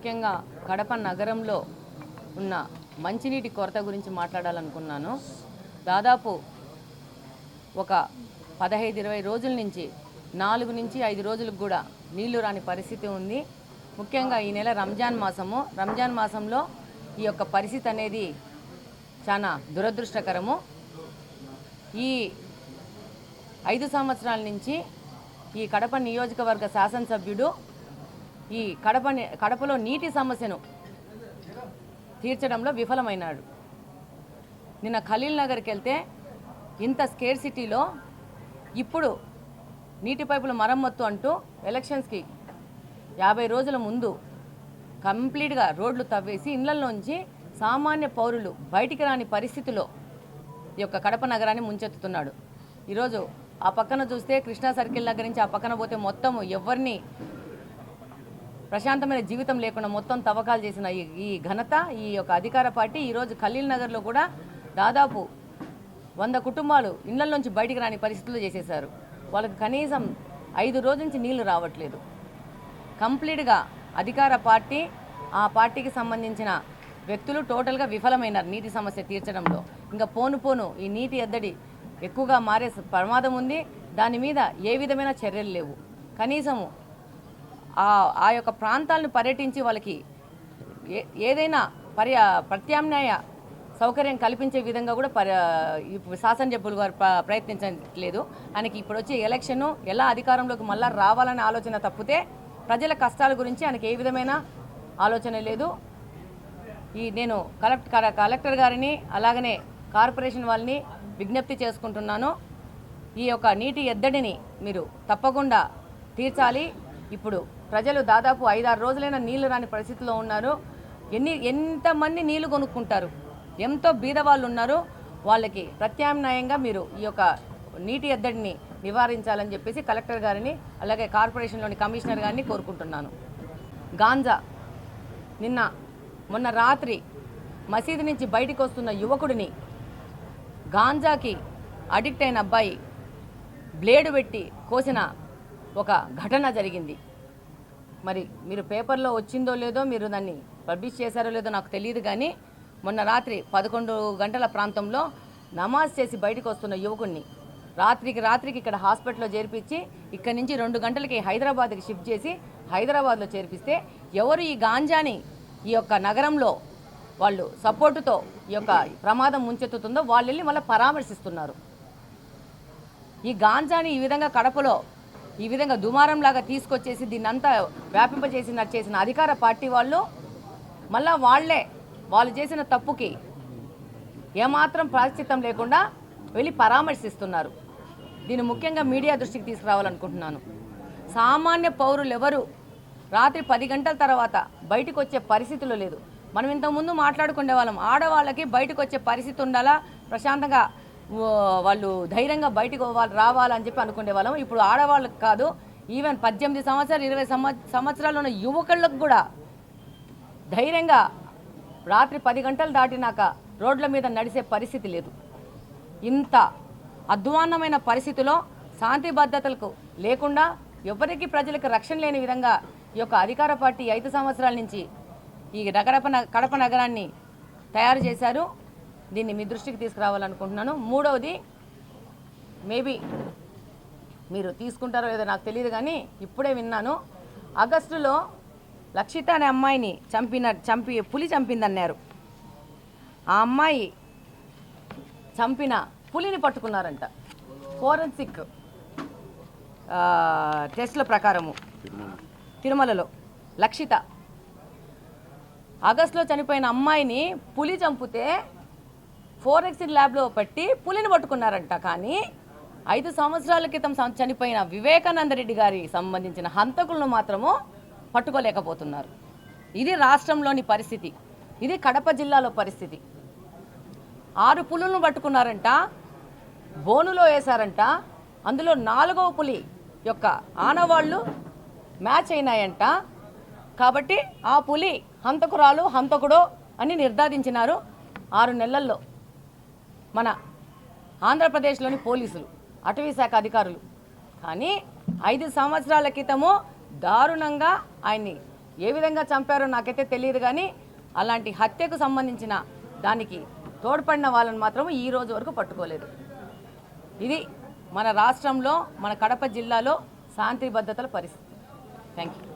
ముఖ్యంగా కడప నగరంలో ఉన్న మంచినీటి కొరత గురించి మాట్లాడాలనుకున్నాను. దాదాపు ఒక పదహైదు ఇరవై రోజుల నుంచి నాలుగు నుంచి ఐదు రోజులకు కూడా నీళ్ళు రాని పరిస్థితి ఉంది. ముఖ్యంగా ఈ నెల రంజాన్ మాసము. రంజాన్ మాసంలో ఈ యొక్క పరిస్థితి అనేది చాలా దురదృష్టకరము. ఈ ఐదు సంవత్సరాల నుంచి ఈ కడప నియోజకవర్గ శాసనసభ్యుడు ఈ కడప కడపలో నీటి సమస్యను తీర్చడంలో విఫలమైనాడు. నిన్న ఖలీల్ నగర్కి వెళ్తే ఇంత స్కేర్ సిటీలో ఇప్పుడు నీటి పైపుల మరమ్మత్తు అంటూ ఎలక్షన్స్కి యాభై రోజుల ముందు కంప్లీట్గా రోడ్లు తవ్వేసి ఇళ్ళలోంచి సామాన్య పౌరులు బయటికి రాని పరిస్థితిలో ఈ యొక్క కడప నగరాన్ని ముంచెత్తుతున్నాడు. ఈరోజు ఆ పక్కన చూస్తే కృష్ణా సర్కిల్ దగ్గర నుంచి ఆ పక్కన పోతే మొత్తం ఎవరిని ప్రశాంతమైన జీవితం లేకుండా మొత్తం తవ్వకాలు చేసిన ఈ ఈ ఘనత ఈ యొక్క అధికార పార్టీ ఈరోజు ఖలీల్ నగర్లో కూడా దాదాపు వంద కుటుంబాలు ఇళ్ళలోంచి బయటికి రాని పరిస్థితులు చేసేశారు. వాళ్ళకి కనీసం ఐదు రోజుల నుంచి నీళ్ళు రావట్లేదు. కంప్లీట్గా అధికార పార్టీ ఆ పార్టీకి సంబంధించిన వ్యక్తులు టోటల్గా విఫలమైనారు నీటి సమస్య తీర్చడంలో. ఇంకా పోను పోను ఈ నీటి ఎద్దడి ఎక్కువగా మారే ప్రమాదం ఉంది. దాని మీద ఏ విధమైన చర్యలు లేవు. కనీసము ఆ ఆ యొక్క ప్రాంతాలను పర్యటించి వాళ్ళకి ఏ ఏదైనా పర్య ప్రత్యామ్నాయ సౌకర్యం కల్పించే విధంగా కూడా పరి శాసనసభ్యులు గారు ప్ర- ప్రయత్నించట్లేదు. ఆయనకి ఇప్పుడు వచ్చే ఎలక్షన్ ఎలా అధికారంలోకి మళ్ళా రావాలనే ఆలోచన తప్పితే ప్రజల కష్టాల గురించి ఆయనకి ఏ విధమైన ఆలోచన లేదు. ఈ నేను కలెక్ట్ కలెక్టర్ గారిని అలాగనే కార్పొరేషన్ వాళ్ళని విజ్ఞప్తి చేసుకుంటున్నాను. ఈ యొక్క నీటి ఎద్దడిని మీరు తప్పకుండా తీర్చాలి. ఇప్పుడు ప్రజలు దాదాపు ఐదారు రోజులైన నీళ్ళు రాని పరిస్థితిలో ఉన్నారు. ఎన్ని ఎంతమంది నీళ్ళు కొనుక్కుంటారు? ఎంతో బీదవాళ్ళు ఉన్నారు. వాళ్ళకి ప్రత్యామ్నాయంగా మీరు ఈ యొక్క నీటి ఎద్దడిని నివారించాలని చెప్పేసి కలెక్టర్ గారిని అలాగే కార్పొరేషన్లోని కమిషనర్ గారిని కోరుకుంటున్నాను. గాంజా. నిన్న మొన్న రాత్రి మసీదు నుంచి బయటికి వస్తున్న యువకుడిని గాంజాకి అడిక్ట్ అయిన అబ్బాయి బ్లేడు పెట్టి కోసిన ఒక ఘటన జరిగింది. మరి మీరు పేపర్లో వచ్చిందో లేదో మీరు దాన్ని పబ్లిష్ చేశారో లేదో నాకు తెలియదు కానీ మొన్న రాత్రి పదకొండు గంటల ప్రాంతంలో నమాజ్ చేసి బయటకు వస్తున్న యువకుడిని రాత్రికి రాత్రికి ఇక్కడ హాస్పిటల్లో చేర్పించి ఇక్కడి నుంచి రెండు గంటలకి హైదరాబాద్కి షిఫ్ట్ చేసి హైదరాబాద్లో చేర్పిస్తే ఎవరు ఈ గాంజాని ఈ యొక్క నగరంలో వాళ్ళు సపోర్టుతో ఈ యొక్క ప్రమాదం ముంచెత్తుతుందో వాళ్ళు వెళ్ళి మళ్ళీ పరామర్శిస్తున్నారు. ఈ గాంజాని ఈ విధంగా కడపలో ఈ విధంగా దుమారంలాగా తీసుకొచ్చేసి దీన్ని అంతా వ్యాపింపజేసినట్టు చేసిన అధికార పార్టీ వాళ్ళు మళ్ళా వాళ్ళే వాళ్ళు చేసిన తప్పుకి ఏమాత్రం ప్రాశ్చిత్తం లేకుండా వెళ్ళి పరామర్శిస్తున్నారు. దీన్ని ముఖ్యంగా మీడియా దృష్టికి తీసుకురావాలనుకుంటున్నాను. సామాన్య పౌరులు ఎవరు? రాత్రి పది గంటల తర్వాత బయటకు వచ్చే పరిస్థితులు లేదు. మనం ఇంతకుముందు మాట్లాడుకునే వాళ్ళం. ఆడవాళ్ళకి బయటకు వచ్చే పరిస్థితి ఉండాలా? ప్రశాంతంగా వాళ్ళు ధైర్యంగా బయటకు వాళ్ళు రావాలని చెప్పి అనుకునే వాళ్ళం. ఇప్పుడు ఆడవాళ్ళకి కాదు ఈవెన్ పద్దెనిమిది సంవత్సరాలు ఇరవై సంవ సంవత్సరాలు ఉన్న యువకులకు కూడా ధైర్యంగా రాత్రి పది గంటలు దాటినాక రోడ్ల మీద నడిచే పరిస్థితి లేదు. ఇంత అధ్వాన్నమైన పరిస్థితిలో శాంతి భద్రతలకు లేకుండా ఎవరికి ప్రజలకు రక్షణ లేని విధంగా ఈ యొక్క అధికార పార్టీ ఐదు సంవత్సరాల నుంచి ఈ నగరప కడప నగరాన్ని తయారు చేశారు. దీన్ని మీ దృష్టికి తీసుకురావాలనుకుంటున్నాను. మూడవది మేబీ మీరు తీసుకుంటారో లేదో నాకు తెలియదు కానీ ఇప్పుడే విన్నాను. ఆగస్టులో లక్షిత అనే అమ్మాయిని చంపిన చంపి పులి చంపిందన్నారు. ఆ అమ్మాయి చంపిన పులిని పట్టుకున్నారంట. ఫోరెన్సిక్ టెస్ట్ల ప్రకారము. తిరుమలలో. లక్షిత. ఆగస్టులో చనిపోయిన అమ్మాయిని పులి చంపితే ఫోరెన్సిక్ ల్యాబ్లో పెట్టి పులిని పట్టుకున్నారంట. కానీ ఐదు సంవత్సరాల క్రితం చనిపోయిన వివేకానంద రెడ్డి గారికి సంబంధించిన హంతకులను మాత్రము పట్టుకోలేకపోతున్నారు. ఇది రాష్ట్రంలోని పరిస్థితి. ఇది కడప జిల్లాలో పరిస్థితి. ఆరు పులులను పట్టుకున్నారంట బోనులో వేశారంట అందులో నాలుగవ పులి యొక్క ఆనవాళ్ళు మ్యాచ్ అయినాయంట. కాబట్టి ఆ పులి హంతకురాలు హంతకుడో అని నిర్ధారించినారు ఆరు నెలల్లో. మన ఆంధ్రప్రదేశ్లోని పోలీసులు అటవీ శాఖ అధికారులు. కానీ ఐదు సంవత్సరాల క్రితము దారుణంగా ఆయన్ని ఏ విధంగా చంపారో నాకైతే తెలియదు కానీ అలాంటి హత్యకు సంబంధించిన దానికి తోడ్పడిన వాళ్ళని మాత్రం ఈ రోజు వరకు పట్టుకోలేదు. ఇది మన రాష్ట్రంలో మన కడప జిల్లాలో శాంతి భద్రతల పరిస్థితి. Thank you